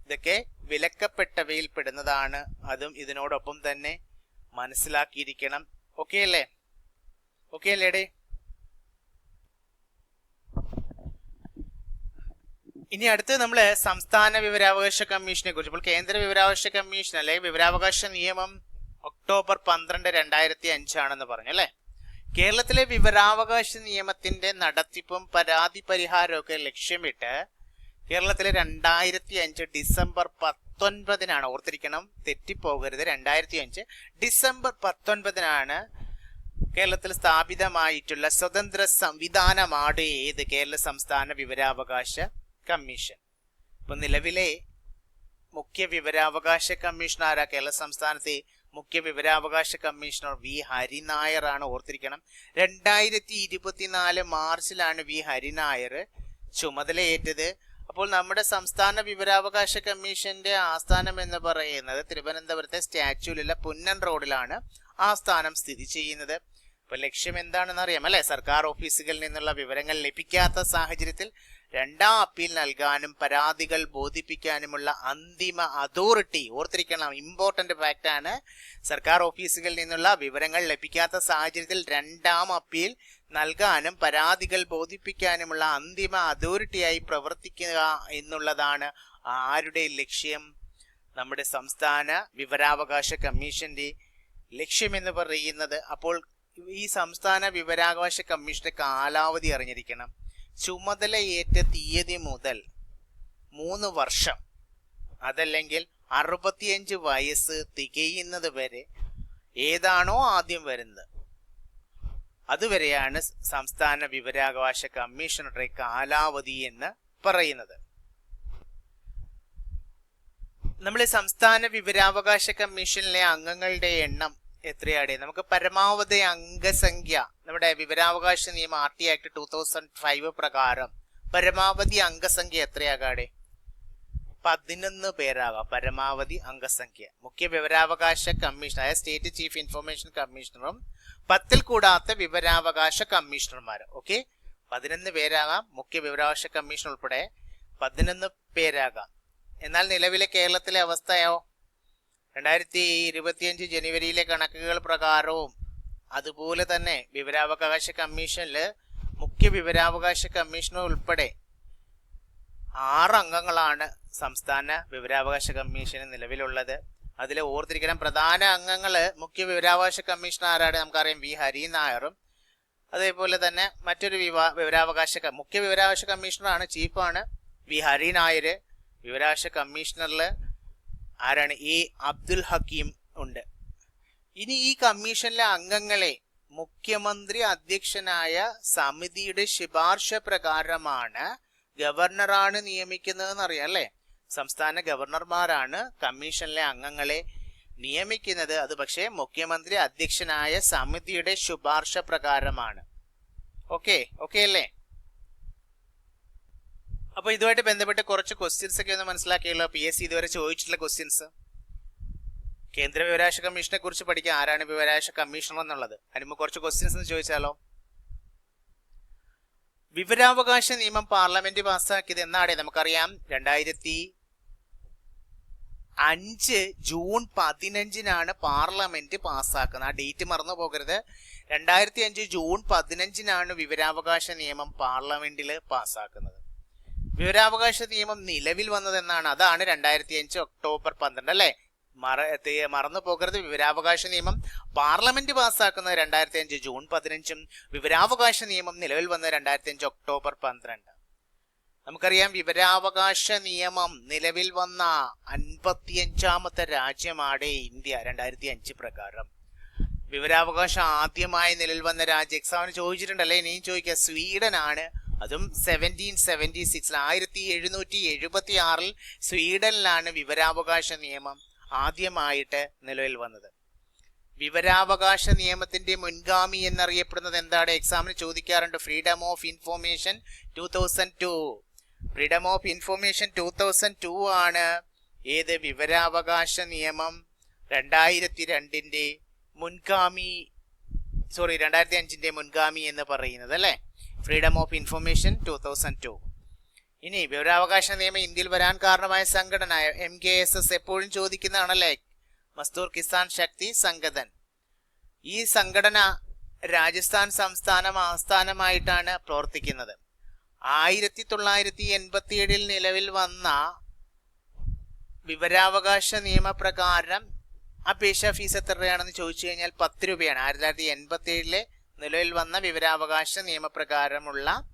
Speaker 1: ഇതൊക്കെ വിലക്കപ്പെട്ടവയിൽ പെടുന്നതാണ് അതും ഇതിനോടൊപ്പം തന്നെ മനസ്സിലാക്കിയിരിക്കണം. ഓക്കെ അല്ലേ? ഓക്കെ അല്ലേ ഡേ ഇനി അടുത്ത് നമ്മൾ സംസ്ഥാന വിവരാവകാശ കമ്മീഷനെ കുറിച്ച്. ഇപ്പോൾ കേന്ദ്ര വിവരാവകാശ കമ്മീഷൻ അല്ലെ വിവരാവകാശ നിയമം ഒക്ടോബർ പന്ത്രണ്ട് രണ്ടായിരത്തി അഞ്ചാണെന്ന് പറഞ്ഞു അല്ലെ? കേരളത്തിലെ വിവരാവകാശ നിയമത്തിന്റെ നടത്തിപ്പും പരാതി പരിഹാരവും ഒക്കെ ലക്ഷ്യമിട്ട് കേരളത്തിലെ രണ്ടായിരത്തി അഞ്ച് ഡിസംബർ പത്തൊൻപതിനാണ് ഓർത്തിരിക്കണം തെറ്റിപ്പോകരുത്. രണ്ടായിരത്തി അഞ്ച് ഡിസംബർ പത്തൊൻപതിനാണ് കേരളത്തിൽ സ്ഥാപിതമായിട്ടുള്ള സ്വതന്ത്ര സംവിധാനമാണ് ഏത് കേരള സംസ്ഥാന വിവരാവകാശ കമ്മീഷൻ. ഇപ്പൊ നിലവിലെ മുഖ്യ വിവരാവകാശ കമ്മീഷൻ ആരാ കേരള സംസ്ഥാനത്തെ മുഖ്യ വിവരാവകാശ കമ്മീഷണർ വി ഹരിനായർ ആണ് ഓർത്തിരിക്കണം. രണ്ടായിരത്തി ഇരുപത്തിനാല് മാർച്ചിലാണ് വി ഹരിനായർ ചുമതലയേറ്റത്. അപ്പോൾ നമ്മുടെ സംസ്ഥാന വിവരാവകാശ കമ്മീഷന്റെ ആസ്ഥാനം എന്ന് പറയുന്നത് തിരുവനന്തപുരത്തെ സ്റ്റാച്യൂലുള്ള പുന്നൻ റോഡിലാണ് ആസ്ഥാനം സ്ഥിതി ചെയ്യുന്നത്. ഇപ്പൊ ലക്ഷ്യം എന്താണെന്ന് അറിയാം അല്ലെ? സർക്കാർ ഓഫീസുകളിൽ നിന്നുള്ള വിവരങ്ങൾ ലഭിക്കാത്ത സാഹചര്യത്തിൽ രണ്ടാം അപ്പീൽ നൽകാനും പരാതികൾ ബോധിപ്പിക്കാനുമുള്ള അന്തിമ അതോറിറ്റി ഓർത്തിരിക്കണം ഇമ്പോർട്ടന്റ് ഫാക്റ്റാണ് സർക്കാർ ഓഫീസുകളിൽ നിന്നുള്ള വിവരങ്ങൾ ലഭിക്കാത്ത സാഹചര്യത്തിൽ രണ്ടാം അപ്പീൽ നൽകാനും പരാതികൾ ബോധിപ്പിക്കാനുമുള്ള അന്തിമ അതോറിറ്റിയായി പ്രവർത്തിക്കുക എന്നുള്ളതാണ് ആരുടെ ലക്ഷ്യം? നമ്മുടെ സംസ്ഥാന വിവരാവകാശ കമ്മീഷന്റെ ലക്ഷ്യമെന്ന് പറയുന്നത്. അപ്പോൾ ഈ സംസ്ഥാന വിവരാവകാശ കമ്മീഷന്റെ കാലാവധി അറിഞ്ഞിരിക്കണം. ചുമതലയേറ്റ തീയതി മുതൽ മൂന്ന് വർഷം അതല്ലെങ്കിൽ അറുപത്തിയഞ്ച് വയസ്സ് തികയുന്നത് വരെ ഏതാണോ ആദ്യം വരുന്നത്. അതുവരെയാണ് സംസ്ഥാന വിവരാവകാശ കമ്മീഷണറുടെ കാലാവധി എന്ന് പറയുന്നത്. നമ്മൾ സംസ്ഥാന വിവരാവകാശ കമ്മീഷനിലെ അംഗങ്ങളുടെ എണ്ണം എത്രയാണ് നമുക്ക് പരമാവധി അംഗസംഖ്യ നമ്മുടെ വിവരാവകാശ നിയമം R T act two thousand five പ്രകാരം പരമാവധി അംഗസംഖ്യ എത്രയാകാടെ? പതിനൊന്ന് പേരാകാം പരമാവധി അംഗസംഖ്യ. മുഖ്യ വിവരാവകാശ കമ്മീഷണർ അതായത് സ്റ്റേറ്റ് ചീഫ് ഇൻഫർമേഷൻ കമ്മീഷണറും പത്തിൽ കൂടാത്ത വിവരാവകാശ കമ്മീഷണർമാരും. ഓക്കെ പതിനൊന്ന് പേരാകാം മുഖ്യ വിവരാവകാശ കമ്മീഷൻ ഉൾപ്പെടെ പതിനൊന്ന് പേരാകാം. എന്നാൽ നിലവിലെ കേരളത്തിലെ അവസ്ഥയോ? രണ്ടായിരത്തി ഇരുപത്തിയഞ്ച് ജനുവരിയിലെ കണക്കുകൾ പ്രകാരവും അതുപോലെ തന്നെ വിവരാവകാശ കമ്മീഷനിൽ മുഖ്യ വിവരാവകാശ കമ്മീഷണർ ഉൾപ്പെടെ ആറ് അംഗങ്ങളാണ് സംസ്ഥാന വിവരാവകാശ കമ്മീഷന് നിലവിലുള്ളത്. അതിൽ ഓർത്തിരിക്കണം പ്രധാന അംഗങ്ങൾ മുഖ്യ വിവരാവകാശ കമ്മീഷണർ ആരാണ് നമുക്കറിയാം വി ഹരി നായറും. അതേപോലെ തന്നെ മറ്റൊരു വിവാ വിവരാവകാശ മുഖ്യ വിവരാവകാശ കമ്മീഷണറാണ് ചീഫാണ് വി ഹരി നായർ വിവരാവകാശ കമ്മീഷണറിൽ ആരാണ്? എ അബ്ദുൽ ഹക്കീം ഉണ്ട്. ഇനി ഈ കമ്മീഷനിലെ അംഗങ്ങളെ മുഖ്യമന്ത്രി അധ്യക്ഷനായ സമിതിയുടെ ശുപാർശ പ്രകാരമാണ് ഗവർണറാണ് നിയമിക്കുന്നതെന്ന് അറിയാം അല്ലേ? സംസ്ഥാന ഗവർണർമാരാണ് കമ്മീഷനിലെ അംഗങ്ങളെ നിയമിക്കുന്നത്. അത് പക്ഷേ മുഖ്യമന്ത്രി അധ്യക്ഷനായ സമിതിയുടെ ശുപാർശ പ്രകാരമാണ്. ഓക്കെ? ഓക്കെ അല്ലേ? അപ്പൊ ഇതുമായിട്ട് ബന്ധപ്പെട്ട് കുറച്ച് ക്വസ്റ്റ്യൻസ് ഒക്കെ ഒന്ന് മനസ്സിലാക്കിയല്ലോ. പി എസ് സി ഇതുവരെ ചോദിച്ചിട്ടുള്ള ക്വസ്റ്റ്യൻസ് കേന്ദ്ര വിവരാശ കമ്മീഷനെ കുറിച്ച് പഠിക്കാൻ ആരാണ് വിവരാശ കമ്മീഷണർ എന്നുള്ളത്? അതിന് കുറച്ച് ക്വസ്റ്റ്യൻസ് എന്ന് ചോദിച്ചാലോ? വിവരാവകാശ നിയമം പാർലമെന്റ് പാസ്സാക്കിയത് എന്നാണ് നമുക്കറിയാം. രണ്ടായിരത്തി അഞ്ച് ജൂൺ പതിനഞ്ചിനാണ് പാർലമെന്റ് പാസ്സാക്കുന്നത്. ആ ഡേറ്റ് മറന്നു പോകരുത്. രണ്ടായിരത്തി അഞ്ച് ജൂൺ പതിനഞ്ചിനാണ് വിവരാവകാശ നിയമം പാർലമെന്റിൽ പാസ്സാക്കുന്നത്. വിവരാവകാശ നിയമം നിലവിൽ വന്നത് എന്നാണ് അതാണ് രണ്ടായിരത്തി അഞ്ച് ഒക്ടോബർ പന്ത്രണ്ട് അല്ലെ? മറ മറന്നു പോകരുത്. വിവരാവകാശ നിയമം പാർലമെന്റ് പാസ്സാക്കുന്നത് രണ്ടായിരത്തി അഞ്ച് ജൂൺ പതിനഞ്ചും വിവരാവകാശ നിയമം നിലവിൽ വന്നത് രണ്ടായിരത്തി അഞ്ച് ഒക്ടോബർ പന്ത്രണ്ട്. നമുക്കറിയാം വിവരാവകാശ നിയമം നിലവിൽ വന്ന അൻപത്തിയഞ്ചാമത്തെ രാജ്യമാണ് ഇന്ത്യ രണ്ടായിരത്തി അഞ്ച് പ്രകാരം. വിവരാവകാശം ആദ്യമായി നിലവിൽ വന്ന രാജ്യം. എക്സാമിന് ചോദിച്ചിട്ടുണ്ടല്ലേ ഇനിയും ചോദിക്കുക സ്വീഡൻ ആണ് അതും സെവന്റീൻ സെവന്റി സിക്സിൽ ആയിരത്തി എഴുന്നൂറ്റി എഴുപത്തി ആറിൽ സ്വീഡനിലാണ് വിവരാവകാശ നിയമം ആദ്യമായിട്ട് നിലവിൽ വന്നത്. വിവരാവകാശ നിയമത്തിന്റെ മുൻഗാമി എന്നറിയപ്പെടുന്നത് എന്താണ്? എക്സാമിന് ചോദിക്കാറുണ്ട്. Freedom of information two thousand two freedom of information two thousand two ആണ് ഏത് വിവരാവകാശ നിയമം രണ്ടായിരത്തി രണ്ടിന്റെ മുൻഗാമി സോറി രണ്ടായിരത്തി അഞ്ചിന്റെ മുൻഗാമി എന്ന് പറയുന്നത് അല്ലേ? Freedom of information two thousand two ഇനി വിവരാവകാശ നിയമം ഇന്ത്യയിൽ വരാൻ കാരണമായ സംഘടന എം കെ എസ് എസ് എപ്പോഴും ചോദിക്കുന്നതാണല്ലേ? മസ്തൂർ കിസാൻ ശക്തി സംഗതൻ. ഈ സംഘടന രാജസ്ഥാൻ സംസ്ഥാനം ആസ്ഥാനമായിട്ടാണ് പ്രവർത്തിക്കുന്നത്. ആയിരത്തി തൊള്ളായിരത്തി എൺപത്തി ഏഴിൽ നിലവിൽ വന്ന വിവരാവകാശ നിയമപ്രകാരം അപേക്ഷാ ഫീസ് എത്രയാണെന്ന് ചോദിച്ചു കഴിഞ്ഞാൽ പത്ത് രൂപയാണ്. ആയിരത്തി തൊള്ളായിരത്തി എൺപത്തി ഏഴിലെ നിലവിൽ വന്ന വിവരാവകാശ നിയമപ്രകാരമുള്ള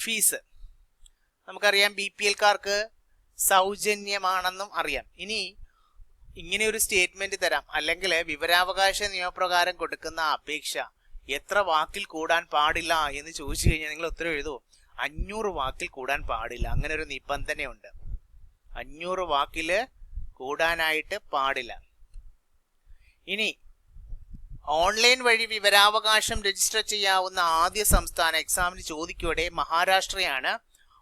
Speaker 1: ഫീസ്. നമുക്കറിയാം ബി പി എൽക്കാർക്ക് സൗജന്യമാണെന്നും അറിയാം. ഇനി ഇങ്ങനെ ഒരു സ്റ്റേറ്റ്മെന്റ് തരാം. അല്ലെങ്കിൽ വിവരാവകാശ നിയമപ്രകാരം കൊടുക്കുന്ന അപേക്ഷ എത്ര വാക്കിൽ കൂടാൻ പാടില്ല എന്ന് ചോദിച്ചു കഴിഞ്ഞാൽ നിങ്ങൾ ഉത്തരം എഴുതുമോ അഞ്ഞൂറ് വാക്കിൽ കൂടാൻ പാടില്ല. അങ്ങനെ ഒരു നിബന്ധനയുണ്ട്. അഞ്ഞൂറ് വാക്കിൽ കൂടാനായിട്ട് പാടില്ല. ഇനി ഓൺലൈൻ വഴി വിവരാവകാശം രജിസ്റ്റർ ചെയ്യാവുന്ന ആദ്യ സംസ്ഥാന എക്സാമിന് ചോദിക്കോടെ മഹാരാഷ്ട്രയാണ്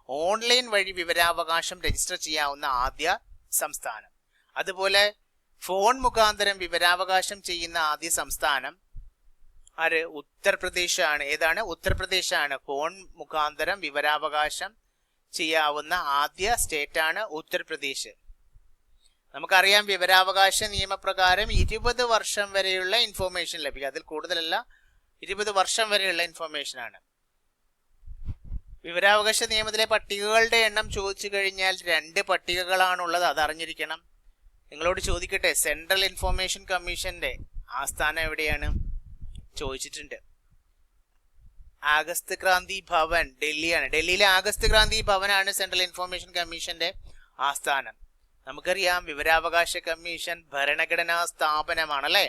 Speaker 1: ഓൺലൈൻ വഴി വിവരാവകാശം രജിസ്റ്റർ ചെയ്യാവുന്ന ആദ്യ സംസ്ഥാനം. അതുപോലെ ഫോൺ മുഖാന്തരം വിവരാവകാശം ചെയ്യുന്ന ആദ്യ സംസ്ഥാനം ആര്? ഉത്തർപ്രദേശാണ്. ഏതാണ്? ഉത്തർപ്രദേശാണ്. ഫോൺ മുഖാന്തരം വിവരാവകാശം ചെയ്യാവുന്ന ആദ്യ സ്റ്റേറ്റ് ആണ് ഉത്തർപ്രദേശ്. നമുക്കറിയാം വിവരാവകാശ നിയമപ്രകാരം ഇരുപത് വർഷം വരെയുള്ള ഇൻഫോർമേഷൻ ലഭിക്കും. അതിൽ കൂടുതലല്ല ഇരുപത് വർഷം വരെയുള്ള ഇൻഫോർമേഷൻ ആണ്. വിവരാവകാശ നിയമത്തിലെ പട്ടികകളുടെ എണ്ണം ചോദിച്ചു കഴിഞ്ഞാൽ രണ്ട് പട്ടികകളാണുള്ളത് അത് അറിഞ്ഞിരിക്കണം നിങ്ങളോട് ചോദിക്കട്ടെ സെൻട്രൽ ഇൻഫോർമേഷൻ കമ്മീഷന്റെ ആസ്ഥാനം എവിടെയാണ്? ചോദിച്ചിട്ടുണ്ട്. ആഗസ്റ്റ് ക്രാന്തി ഭവൻ ഡൽഹിയാണ്. ഡൽഹിയിലെ ആഗസ്റ്റ് ക്രാന്തി ഭവനാണ് സെൻട്രൽ ഇൻഫോർമേഷൻ കമ്മീഷന്റെ ആസ്ഥാനം. നമുക്കറിയാം വിവരാവകാശ കമ്മീഷൻ ഭരണഘടനാ സ്ഥാപനമാണ് അല്ലെ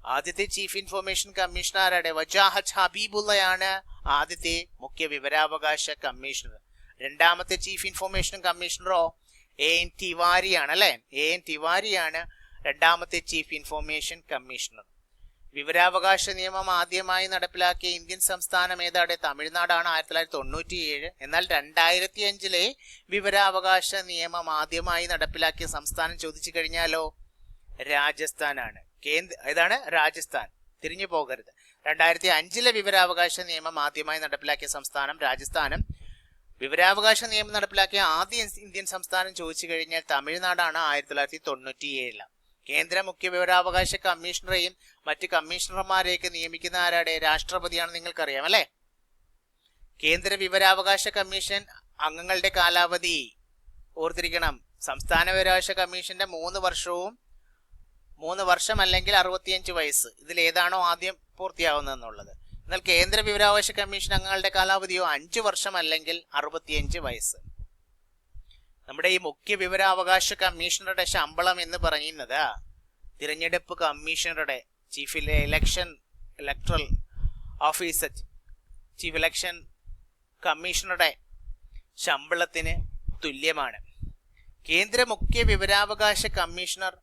Speaker 1: ആദ്യത്തെ ചീഫ് ഇൻഫോർമേഷൻ കമ്മീഷണറുടെ വജാഹത്ത് ഹബീബുള്ളയാണ് ആദ്യത്തെ മുഖ്യ വിവരാവകാശ കമ്മീഷണർ. രണ്ടാമത്തെ ചീഫ് ഇൻഫോർമേഷൻ കമ്മീഷണറോ എ എൻ തിവാരിയാണ് അല്ലെ എ എൻ തിവാരിയാണ് രണ്ടാമത്തെ ചീഫ് ഇൻഫോർമേഷൻ കമ്മീഷണർ. വിവരാവകാശ നിയമം ആദ്യമായി നടപ്പിലാക്കിയ ഇന്ത്യൻ സംസ്ഥാനം ഏതാണ് തമിഴ്നാടാണ് ആയിരത്തി തൊള്ളായിരത്തി തൊണ്ണൂറ്റി ഏഴ് എന്നാൽ രണ്ടായിരത്തി അഞ്ചിലെ വിവരാവകാശ നിയമം ആദ്യമായി നടപ്പിലാക്കിയ സംസ്ഥാനം ചോദിച്ചു കഴിഞ്ഞാലോ? രാജസ്ഥാനാണ്. കേന്ദ്ര ഇതാണ് രാജസ്ഥാൻ. തിരിഞ്ഞു പോകരുത്. രണ്ടായിരത്തി അഞ്ചിലെ വിവരാവകാശ നിയമം ആദ്യമായി നടപ്പിലാക്കിയ സംസ്ഥാനം രാജസ്ഥാനും. വിവരാവകാശ നിയമം നടപ്പിലാക്കിയ ആദ്യ ഇന്ത്യൻ സംസ്ഥാനം ചോദിച്ചു കഴിഞ്ഞാൽ തമിഴ്നാടാണ് ആയിരത്തി തൊള്ളായിരത്തി തൊണ്ണൂറ്റി ഏഴിൽ കേന്ദ്ര മുഖ്യ വിവരാവകാശ കമ്മീഷണറെയും മറ്റ് കമ്മീഷണർമാരെയൊക്കെ നിയമിക്കുന്ന ആരാടെ? രാഷ്ട്രപതിയാണ് നിങ്ങൾക്കറിയാം അല്ലെ? കേന്ദ്ര വിവരാവകാശ കമ്മീഷൻ അംഗങ്ങളുടെ കാലാവധി ഓർത്തിരിക്കണം. സംസ്ഥാന വിവരാവകാശ കമ്മീഷന്റെ മൂന്ന് വർഷവും മൂന്ന് വർഷം അല്ലെങ്കിൽ അറുപത്തിയഞ്ച് വയസ്സ്. ഇതിൽ ഏതാണോ ആദ്യം പൂർത്തിയാവുന്നതെന്നുള്ളത്. എന്നാൽ കേന്ദ്ര വിവരാവകാശ കമ്മീഷൻ അംഗങ്ങളുടെ കാലാവധിയോ അഞ്ചു വർഷം അല്ലെങ്കിൽ അറുപത്തിയഞ്ച് വയസ്സ്. നമ്മുടെ ഈ മുഖ്യ വിവരാവകാശ കമ്മീഷണറുടെ ശമ്പളം എന്ന് പറയുന്നത് തിരഞ്ഞെടുപ്പ് കമ്മീഷണറുടെ chief election electoral officer chief election കമ്മീഷണറുടെ ശമ്പളത്തിന് തുല്യമാണ്. കേന്ദ്ര മുഖ്യ വിവരാവകാശ കമ്മീഷണർ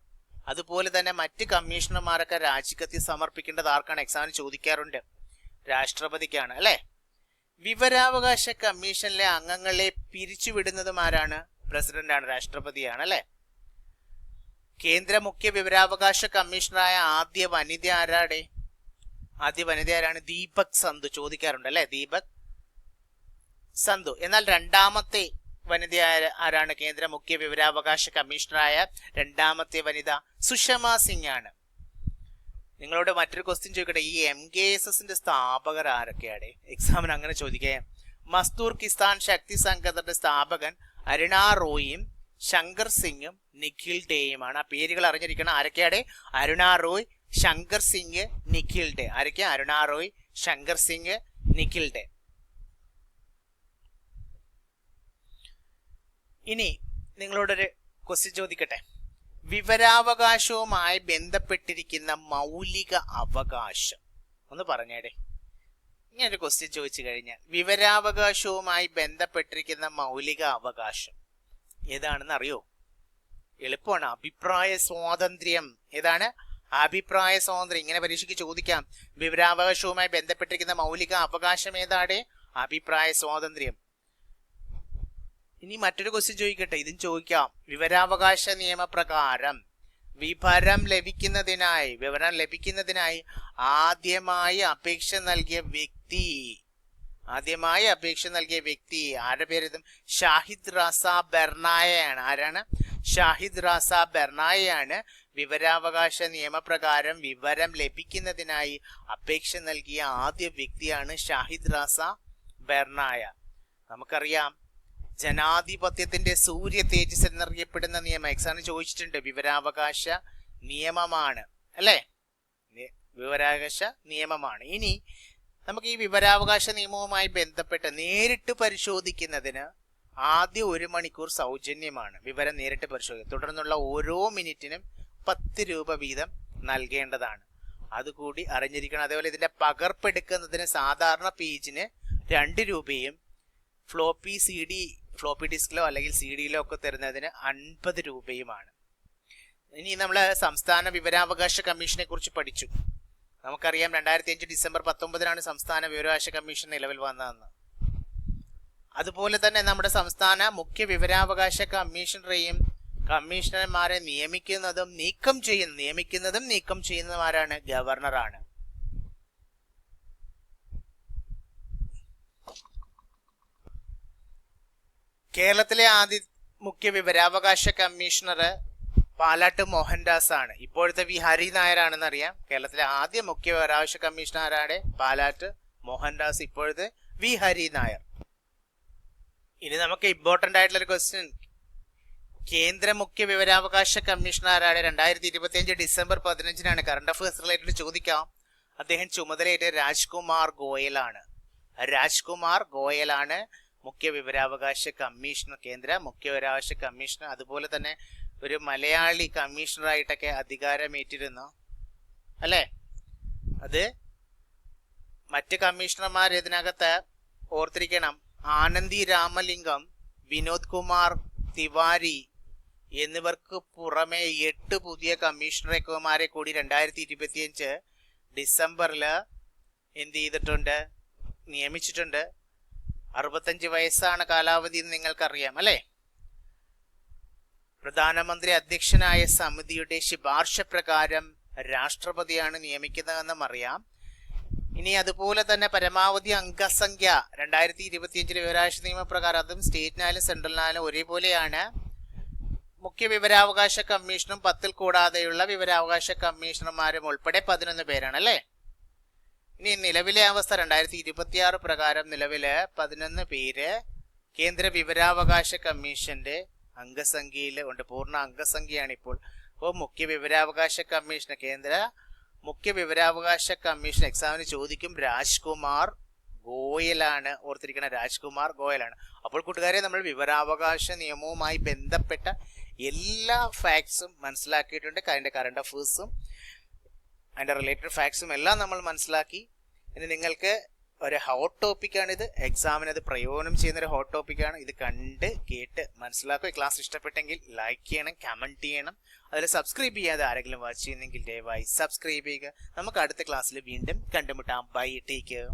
Speaker 1: അതുപോലെ തന്നെ മറ്റ് കമ്മീഷണർമാരൊക്കെ രാജിക്കത്തി സമർപ്പിക്കേണ്ടത് ആർക്കാണ്? എക്സാമിന് ചോദിക്കാറുണ്ട്. രാഷ്ട്രപതിക്കാണ് അല്ലേ? വിവരാവകാശ കമ്മീഷനിലെ അംഗങ്ങളെ പിരിച്ചുവിടുന്നതും ആരാണ്? പ്രസിഡന്റാണ് രാഷ്ട്രപതിയാണ് അല്ലെ കേന്ദ്ര മുഖ്യ വിവരാവകാശ കമ്മീഷണറായ ആദ്യ വനിത ആരാടെ? ആദ്യ വനിത ആരാണ്? ദീപക് സന്ധു ചോദിക്കാറുണ്ട് അല്ലെ? ദീപക് സന്ധു എന്നാൽ രണ്ടാമത്തെ വനിത ആരാണ്? കേന്ദ്ര മുഖ്യ വിവരാവകാശ കമ്മീഷണറായ രണ്ടാമത്തെ വനിത സുഷമ സിംഗ് ആണ് നിങ്ങളോട് മറ്റൊരു ക്വസ്റ്റ്യൻ ചോദിക്കട്ടെ. ഈ എം കെ എസ് എസിന്റെ സ്ഥാപകർ ആരൊക്കെയാണ് എക്സാമിന് അങ്ങനെ ചോദിക്കേ. മസ്തൂർ കിസാൻ ശക്തി സംഘത്തിന്റെ സ്ഥാപകൻ അരുണ റോയും ശങ്കർ സിംഗും നിഖിൽ ഡേയുമാണ്. ആ പേരുകൾ അറിഞ്ഞിരിക്കണം. ആരൊക്കെയാണ് അരുണ റോയ് ശങ്കർ സിംഗ് നിഖിൽ ഡേ. ആരൊക്കെയാ? അരുണ റോയ് ശങ്കർ സിംഗ് നിഖിൽ ഡേ. ഇനി നിങ്ങളോടൊരു ക്വസ്റ്റ്യൻ ചോദിക്കട്ടെ? വിവരാവകാശവുമായി ബന്ധപ്പെട്ടിരിക്കുന്ന മൗലിക അവകാശം. ഒന്ന് പറഞ്ഞേടെ. ഇങ്ങനെ ഒരു ക്വസ്റ്റ്യൻ ചോദിച്ചു കഴിഞ്ഞാൽ വിവരാവകാശവുമായി ബന്ധപ്പെട്ടിരിക്കുന്ന മൗലിക അവകാശം ഏതാണെന്ന് അറിയോ? എളുപ്പമാണ്. അഭിപ്രായ സ്വാതന്ത്ര്യം ഏതാണ്? അഭിപ്രായ സ്വാതന്ത്ര്യം. ഇങ്ങനെ പരീക്ഷയ്ക്ക് ചോദിക്കാം. വിവരാവകാശവുമായി ബന്ധപ്പെട്ടിരിക്കുന്ന മൗലിക അവകാശം ഏതാണ് അഭിപ്രായ സ്വാതന്ത്ര്യം. ഇനി മറ്റൊരു ക്വസ്റ്റ്യൻ ചോദിക്കട്ടെ. ഇതും ചോദിക്കാം. വിവരാവകാശ നിയമപ്രകാരം വിവരം ലഭിക്കുന്നതിനായി വിവരം ലഭിക്കുന്നതിനായി ആദ്യമായി അപേക്ഷ നൽകിയ വ്യക്തി ആദ്യമായി അപേക്ഷ നൽകിയ വ്യക്തി ആരുടെ പേര് ഷാഹിദ് റാസ ബെർണായയാണ് ആരാണ്? ഷാഹിദ് റാസ ബെർണായയാണ് വിവരാവകാശ നിയമപ്രകാരം വിവരം ലഭിക്കുന്നതിനായി അപേക്ഷ നൽകിയ ആദ്യ വ്യക്തിയാണ് ഷാഹിദ് റാസ ബെർണായ നമുക്കറിയാം ജനാധിപത്യത്തിന്റെ സൂര്യ തേജസ് എന്നറിയപ്പെടുന്ന നിയമം. എക്സാമിന് ചോദിച്ചിട്ടുണ്ട് വിവരാവകാശ നിയമമാണ്. അല്ലേ? വിവരാവകാശ നിയമമാണ്. ഇനി നമുക്ക് ഈ വിവരാവകാശ നിയമവുമായി ബന്ധപ്പെട്ട് നേരിട്ട് പരിശോധിക്കുന്നതിന് ആദ്യ ഒരു മണിക്കൂർ സൗജന്യമാണ്. വിവരം നേരിട്ട് പരിശോധിക്കുക. തുടർന്നുള്ള ഓരോ മിനിറ്റിനും പത്ത് രൂപ വീതം നൽകേണ്ടതാണ്. അതുകൂടി അറിഞ്ഞിരിക്കണം. അതേപോലെ ഇതിന്റെ പകർപ്പെടുക്കുന്നതിന് സാധാരണ പേജിന് രണ്ട് രൂപയും ഫ്ലോപ്പി സി ഡി ഫ്ലോപ്പി ഡിസ്കിലോ അല്ലെങ്കിൽ സി ഡിയിലോ ഒക്കെ തരുന്നതിന് അൻപത് രൂപയുമാണ്. ഇനി നമ്മൾ സംസ്ഥാന വിവരാവകാശ കമ്മീഷനെ കുറിച്ച് പഠിച്ചു. നമുക്കറിയാം രണ്ടായിരത്തി അഞ്ച് ഡിസംബർ പത്തൊമ്പതിനാണ് സംസ്ഥാന വിവരാവകാശ കമ്മീഷൻ നിലവിൽ വന്നതെന്ന്. അതുപോലെ തന്നെ നമ്മുടെ സംസ്ഥാന മുഖ്യ വിവരാവകാശ കമ്മീഷണറെയും കമ്മീഷണർമാരെ നിയമിക്കുന്നതും നീക്കം ചെയ്യുന്ന നിയമിക്കുന്നതും നീക്കം ചെയ്യുന്നതുമാരാണ് ഗവർണറാണ്. കേരളത്തിലെ ആദ്യ മുഖ്യ വിവരാവകാശ കമ്മീഷണർ പാലാട്ട് മോഹൻദാസ് ആണ് ഇപ്പോഴത്തെ വി. ഹരി നായരാണെന്ന് അറിയാം കേരളത്തിലെ ആദ്യ മുഖ്യ വിവരാവകാശ കമ്മീഷണറാണ് പാലാട്ട് മോഹൻദാസ് ഇപ്പോഴത്തെ വി. ഹരി നായർ ഇനി നമുക്ക് ഇമ്പോർട്ടന്റ് ആയിട്ടുള്ള ഒരു ക്വസ്റ്റ്യൻ കേന്ദ്ര മുഖ്യ വിവരാവകാശ കമ്മീഷണറാണ് രണ്ടായിരത്തി ഇരുപത്തി അഞ്ച് ഡിസംബർ പതിനഞ്ചിനാണ്. കറണ്ട് അഫയേഴ്സ് റിലേറ്റഡ് ചോദിക്കാം. അദ്ദേഹം ചുമതലയേറ്റ രാജ്കുമാർ ഗോയലാണ്. രാജ്കുമാർ ഗോയലാണ് മുഖ്യ വിവരാവകാശ കമ്മീഷണർ കേന്ദ്ര മുഖ്യ വിവരാവകാശ കമ്മീഷണർ. അതുപോലെ തന്നെ ഒരു മലയാളി കമ്മീഷണറായിട്ടൊക്കെ അധികാരമേറ്റിരുന്നു. അല്ലേ? അത് മറ്റ് കമ്മീഷണർമാർ ഇതിനകത്ത് ഓർത്തിരിക്കണം. ആനന്ദി രാമലിംഗം വിനോദ് കുമാർ തിവാരി എന്നിവർക്ക് പുറമെ എട്ട് പുതിയ കമ്മീഷണർമാരെ കൂടി രണ്ടായിരത്തി ഇരുപത്തിയഞ്ച് ഡിസംബറിൽ എന്ത് ചെയ്തിട്ടുണ്ട്? നിയമിച്ചിട്ടുണ്ട്. അറുപത്തഞ്ച് വയസ്സാണ് കാലാവധി എന്ന് നിങ്ങൾക്കറിയാം അല്ലേ? പ്രധാനമന്ത്രി അധ്യക്ഷനായ സമിതിയുടെ ശുപാർശ പ്രകാരം രാഷ്ട്രപതിയാണ് നിയമിക്കുന്നതെന്നും അറിയാം. ഇനി അതുപോലെ തന്നെ പരമാവധി അംഗസംഖ്യ രണ്ടായിരത്തി ഇരുപത്തിയഞ്ചിലെ വിവരാവകാശ നിയമപ്രകാരം അതും സ്റ്റേറ്റിനായാലും സെൻട്രലിനായാലും ഒരേപോലെയാണ്. മുഖ്യ വിവരാവകാശ കമ്മീഷനും പത്തിൽ കൂടാതെയുള്ള വിവരാവകാശ കമ്മീഷണർമാരും ഉൾപ്പെടെ പതിനൊന്ന് പേരാണ് അല്ലേ? ഇനി നിലവിലെ അവസ്ഥ രണ്ടായിരത്തി ഇരുപത്തിയാറ് പ്രകാരം നിലവിൽ പതിനൊന്ന് പേര് കേന്ദ്ര വിവരാവകാശ കമ്മീഷന്റെ അംഗസംഖ്യയിൽ ഉണ്ട്. പൂർണ അംഗസംഖ്യയാണ് ഇപ്പോൾ അപ്പോൾ മുഖ്യ വിവരാവകാശ കമ്മീഷൻ കേന്ദ്ര മുഖ്യ വിവരാവകാശ കമ്മീഷൻ എക്സാമിന് ചോദിക്കും രാജ്കുമാർ ഗോയലാണ്. ഓർത്തിരിക്കുന്ന രാജ്കുമാർ ഗോയലാണ്. അപ്പോൾ കൂട്ടുകാരെ നമ്മൾ വിവരാവകാശ നിയമവുമായി ബന്ധപ്പെട്ട എല്ലാ ഫാക്ട്സും മനസ്സിലാക്കിയിട്ടുണ്ട്. അതിന്റെ കറണ്ട് അഫേഴ്സും അതിന്റെ റിലേറ്റഡ് ഫാക്ട്സും എല്ലാം നമ്മൾ മനസ്സിലാക്കി. ഇനി നിങ്ങൾക്ക് ഒരു ഹോട്ട് ടോപ്പിക്കാണ് ഇത്. എക്സാമിന് അത് പ്രയോജനം ചെയ്യുന്ന ഒരു ഹോട്ട് ടോപ്പിക്കാണ് ഇത് കണ്ട് കേട്ട് മനസ്സിലാക്കുക. ക്ലാസ് ഇഷ്ടപ്പെട്ടെങ്കിൽ ലൈക്ക് ചെയ്യണം കമന്റ് ചെയ്യണം. അതിൽ സബ്സ്ക്രൈബ് ചെയ്യാതെ ആരെങ്കിലും വാച്ച് ചെയ്യുന്നെങ്കിൽ ദയവായി സബ്സ്ക്രൈബ് ചെയ്യുക. നമുക്ക് അടുത്ത ക്ലാസ്സിൽ വീണ്ടും കണ്ടുമുട്ടാം. Bye take